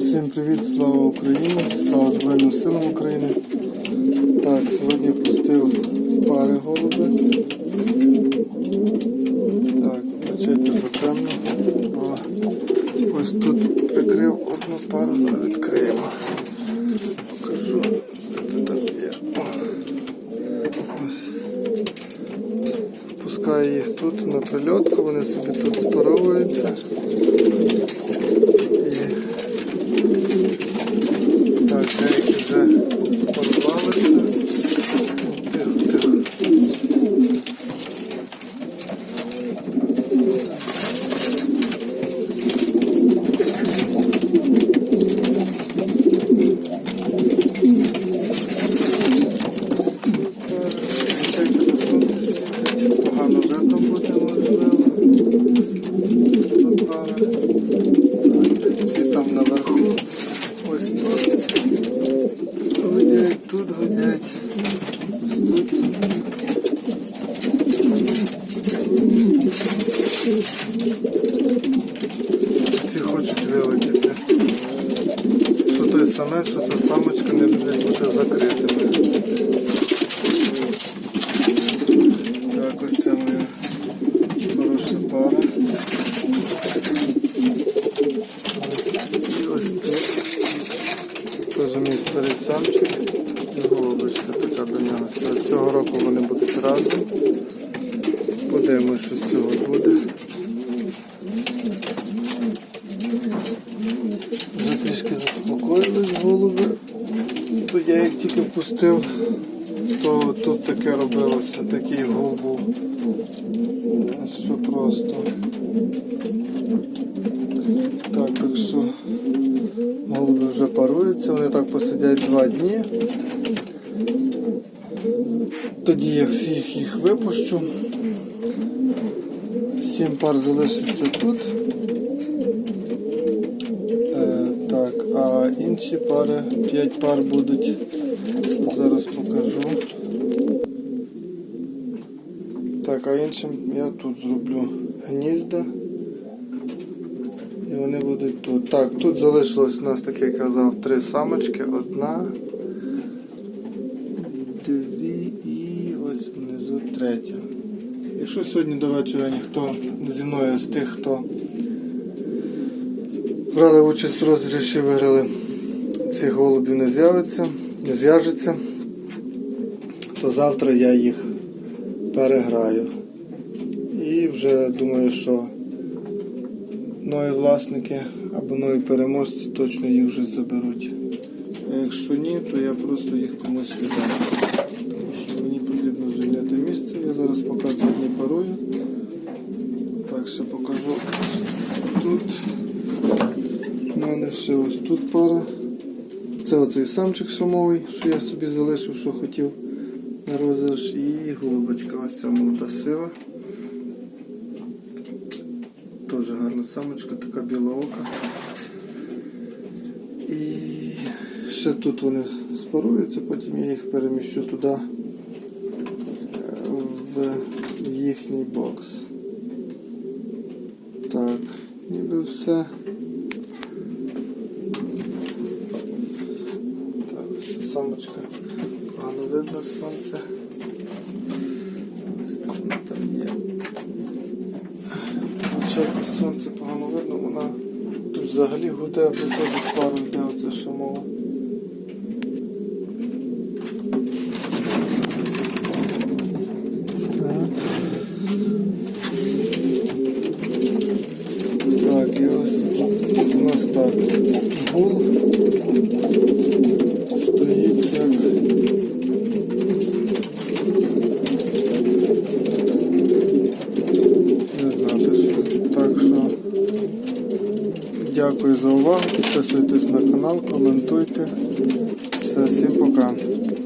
Всім привіт, слава Україні, слава Збройним силам України. Так, сьогодні пустив пари голуби. Так, бачите, затемно. О, ось тут прикрив одну пару, зараз відкриємо. Покажу, де там є. Ось. Пускаю їх тут на прильотку, вони собі тут спаровуються. І так, деякі вже спарувалися. Тихо, тихо. Чекайте, на сонце світить, погано видно буде, можливо. Тут пара. Ці там наверху. Ось тут. Гудять, тут гудять. Ось тут. Ці хочуть вилетіти. Що той самець, що та самочка не люблять бути закритими. Так, ось це моя хороша пара. І ось тут. Теж старий самчик. І голубочка така до нього. Цього року вони будуть разом. Подивимось, що з цього буде. Вже трішки заспокоїлись голуби. То я їх тільки впустив, то тут таке робилося, такий гул був. Що просто. Так, так що голуби вже паруються, вони так посидять два дні. Тоді я всіх їх випущу. Сім пар залишиться тут. Е, так, а інші пари, п'ять пар будуть. Зараз покажу. Так, а іншим я тут зроблю гнізда. І вони будуть тут. Так, тут залишилось у нас, так як я казав, три самочки. Одна, дві і ось внизу третя. Якщо сьогодні до вечора ніхто зі мною з тих, хто брали участь в розіграші, виграли цих голубів не з'явиться, не зв'яжеться, то завтра я їх переграю. І вже думаю, що нові власники або нові переможці точно їх вже заберуть. А якщо ні, то я просто їх комусь віддам. Тому що мені потрібно звільнити місце. Я зараз показую парую. Так, ще покажу тут. У мене ще ось тут пара. Це оцей самчик шамовий, що я собі залишив, що хотів на розіграш. І голубочка, ось ця молода сива. Теж гарна самочка, така біла ока. І ще тут вони спаруються, потім я їх переміщу туди е, в їхній бокс. Так, ніби все. Так, ця самочка. Погано видно сонце. Ось там є. Спочатку сонце погано видно, вона тут взагалі гуде, виходить пару йде оце шамова. Так, і ось тут у нас так. Гул стоїть як. Не знати що. Так що дякую за увагу. Підписуйтесь на канал, коментуйте. Все, всім пока.